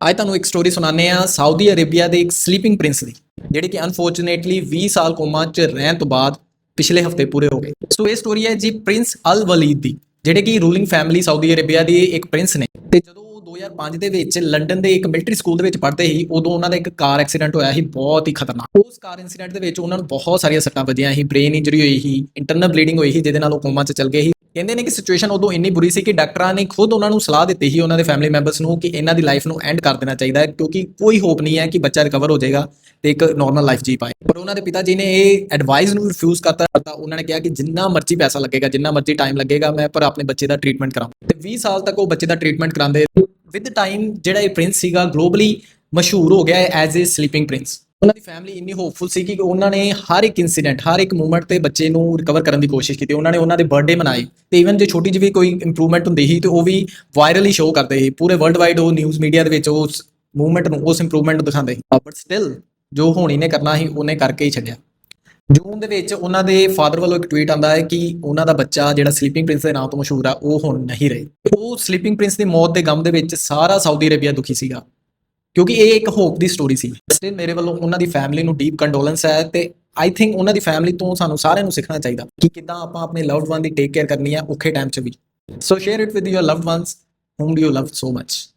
ਅੱਜ ਤੁਹਾਨੂੰ ਇੱਕ ਸਟੋਰੀ ਸੁਣਾਉਂਦੇ ਆ ਸਾਊਦੀ ਅਰੇਬੀਆ ਦੇ ਇੱਕ ਸਲੀਪਿੰਗ ਪ੍ਰਿੰਸ ਦੀ, ਜਿਹੜੇ ਕਿ ਅਨਫੋਰਚੂਨੇਟਲੀ 20 ਸਾਲ ਕੋਮਾ 'ਚ ਰਹਿਣ ਤੋਂ ਬਾਅਦ ਪਿਛਲੇ ਹਫ਼ਤੇ ਪੂਰੇ ਹੋ ਗਏ। ਸੋ ਇਹ ਸਟੋਰੀ ਹੈ ਜੀ ਪ੍ਰਿੰਸ ਅਲ ਵਲੀਦ ਦੀ, ਜਿਹੜੇ ਕਿ ਰੂਲਿੰਗ ਫੈਮਿਲੀ ਸਾਊਦੀ ਅਰੇਬੀਆ ਦੀ ਇੱਕ ਪ੍ਰਿੰਸ ਨੇ। ਤੇ ਜਦੋਂ ਉਹ 2005 ਦੇ ਵਿੱਚ ਲੰਡਨ ਦੇ ਇੱਕ ਮਿਲਟਰੀ ਸਕੂਲ ਦੇ ਵਿੱਚ ਪੜ੍ਹਦੇ ਸੀ, ਉਦੋਂ ਉਹਨਾਂ ਦਾ ਇੱਕ ਕਾਰ ਐਕਸੀਡੈਂਟ ਹੋਇਆ ਸੀ, ਬਹੁਤ ਹੀ ਖਤਰਨਾਕ। ਉਸ ਕਾਰ ਇਨਸੀਡੈਂਟ ਦੇ ਵਿੱਚ ਉਹਨਾਂ ਨੂੰ ਬਹੁਤ ਸਾਰੀਆਂ ਸੱਟਾਂ ਵੱਜੀਆਂ ਸੀ ਬ੍ਰੇਨ ਇੰਜਰੀ ਹੋਈ ਸੀ ਇੰਟਰਨਲ ਬਲੀਡਿੰਗ ਹੋਈ ਸੀ, ਜਿਹਦੇ ਨਾਲ ਉਹ ਕੋਮਾ 'ਚ ਚਲ ਗਏ ਸੀ। ਕਹਿੰਦੇ ਨੇ ਕਿ ਸਿਚੁਏਸ਼ਨ ਉਦੋਂ ਇੰਨੀ ਬੁਰੀ ਸੀ ਕਿ ਡਾਕਟਰਾਂ ਨੇ ਖੁਦ ਉਹਨਾਂ ਨੂੰ ਸਲਾਹ ਦਿੱਤੀ ਸੀ, ਉਹਨਾਂ ਦੇ ਫੈਮਿਲੀ ਮੈਂਬਰਸ ਨੂੰ ਕਿ ਇਹਨਾਂ ਦੀ ਲਾਈਫ ਨੂੰ ਐਂਡ ਕਰ ਦੇਣਾ ਚਾਹੀਦਾ ਹੈ, ਕਿਉਂਕਿ ਕੋਈ ਹੋਪ ਨਹੀਂ ਹੈ ਕਿ ਬੱਚਾ ਰਿਕਵਰ ਹੋ ਜਾਏਗਾ ਤੇ ਇੱਕ ਨਾਰਮਲ ਲਾਈਫ ਜੀ ਪਾਏ। ਪਰ ਉਹਨਾਂ ਦੇ ਪਿਤਾ ਜੀ ਨੇ ਇਹ ਐਡਵਾਈਸ ਨੂੰ ਰਿਫਿਊਜ਼ ਕਰਤਾ ਉਹਨਾਂ ਨੇ ਕਿਹਾ ਕਿ ਜਿੰਨਾ ਮਰਜ਼ੀ ਪੈਸਾ ਲੱਗੇਗਾ, ਜਿੰਨਾ ਮਰਜ਼ੀ ਟਾਈਮ ਲੱਗੇਗਾ, ਮੈਂ ਪਰ ਆਪਣੇ ਬੱਚੇ ਦਾ ਟ੍ਰੀਟਮੈਂਟ ਕਰਾਵਾਂ ਤੇ 20 ਸਾਲ ਤੱਕ ਉਹ ਬੱਚੇ ਦਾ ਟ੍ਰੀਟਮੈਂਟ ਕਰਾਉਂਦੇ ਵਿਦ ਟਾਈਮ ਜਿਹੜਾ ਇਹ ਪ੍ਰਿੰਸ ਸੀਗਾ ਗਲੋਬਲੀ ਮਸ਼ਹੂਰ ਹੋ ਗਿਆ ਐਜ਼ ਅ ਸਲੀਪਿੰਗ ਪ੍ਰਿੰਸ ਉਹਨਾਂ ਦੀ ਫੈਮਿਲੀ ਇੰਨੀ ਹੋਪਫੁਲ ਸੀ ਕਿ ਉਹਨਾਂ ਨੇ ਹਰ ਇੱਕ ਇਨਸੀਡੈਂਟ ਹਰ ਇੱਕ ਮੂਵਮੈਂਟ ਤੇ ਬੱਚੇ ਨੂੰ ਰਿਕਵਰ ਕਰਨ ਦੀ ਕੋਸ਼ਿਸ਼ ਕੀਤੀ। ਉਹਨਾਂ ਨੇ ਉਹਨਾਂ ਦੇ ਬਰਥਡੇ ਮਨਾਏ ਤੇ ਇਵਨ ਜੇ ਛੋਟੀ ਜਿਹੀ ਵੀ ਕੋਈ ਇੰਪਰੂਵਮੈਂਟ ਹੁੰਦੀ ਸੀ ਤੇ ਉਹ ਵੀ ਵਾਇਰਲੀ ਸ਼ੋਅ ਕਰਦੇ ਸੀ। ਪੂਰੇ ਵਰਲਡ ਵਾਈਡ ਉਹ ਨਿਊਜ਼ ਮੀਡੀਆ ਦੇ ਵਿੱਚ ਉਸ ਮੂਵਮੈਂਟ ਨੂੰ, ਉਸ ਇੰਪਰੂਵਮੈਂਟ ਨੂੰ ਦਿਖਾਉਂਦੇ ਸੀ। ਬਟ ਸਟਿਲ ਜੋ ਹੋਣੀ ਨੇ ਕਰਨਾ ਸੀ, ਉਹਨੇ ਕਰਕੇ ਹੀ ਛੱਡਿਆ। ਜੂਨ ਦੇ ਵਿੱਚ ਉਹਨਾਂ ਦੇ ਫਾਦਰ ਵੱਲੋਂ ਇੱਕ ਟਵੀਟ ਆਂਦਾ ਹੈ ਕਿ ਉਹਨਾਂ ਦਾ ਬੱਚਾ ਜਿਹੜਾ ਸਲੀਪਿੰਗ ਪ੍ਰਿੰਸ ਦੇ ਨਾਮ ਤੋਂ ਮਸ਼ਹੂਰ ਆ, ਉਹ ਹੁਣ ਨਹੀਂ ਰਹੇ। ਉਹ ਸਲੀਪਿੰਗ ਪ੍ਰਿੰਸ ਦੀ ਮੌਤ ਦੇ ਗਮ ਦੇ ਵਿੱਚ ਸਾਰਾ ਸਾਊਦੀ ਅਰੇਬੀਆ ਦੁਖੀ ਸੀਗਾ। ਕਿਉਂਕਿ ਇਹ ਇੱਕ ਹੋਪ ਦੀ ਸਟੋਰੀ ਸੀ। ਸਟਿਲ ਮੇਰੇ ਵੱਲੋਂ ਉਹਨਾਂ ਦੀ ਫੈਮਿਲੀ ਨੂੰ ਡੀਪ ਕੰਡੋਲੈਂਸ ਹੈ ਤੇ ਆਈ ਥਿੰਕ ਉਹਨਾਂ ਦੀ ਫੈਮਿਲੀ ਤੋਂ ਸਾਨੂੰ ਸਾਰਿਆਂ ਨੂੰ ਸਿੱਖਣਾ ਚਾਹੀਦਾ ਕਿ ਕਿੱਦਾਂ ਆਪਾਂ ਆਪਣੇ ਲਵਡ ਵਨ ਦੀ ਟੇਕ ਕੇਅਰ ਕਰਨੀ ਹੈ ਔਖੇ ਟਾਈਮ 'ਚ ਵੀ। So share it with your loved ones whom do you love so much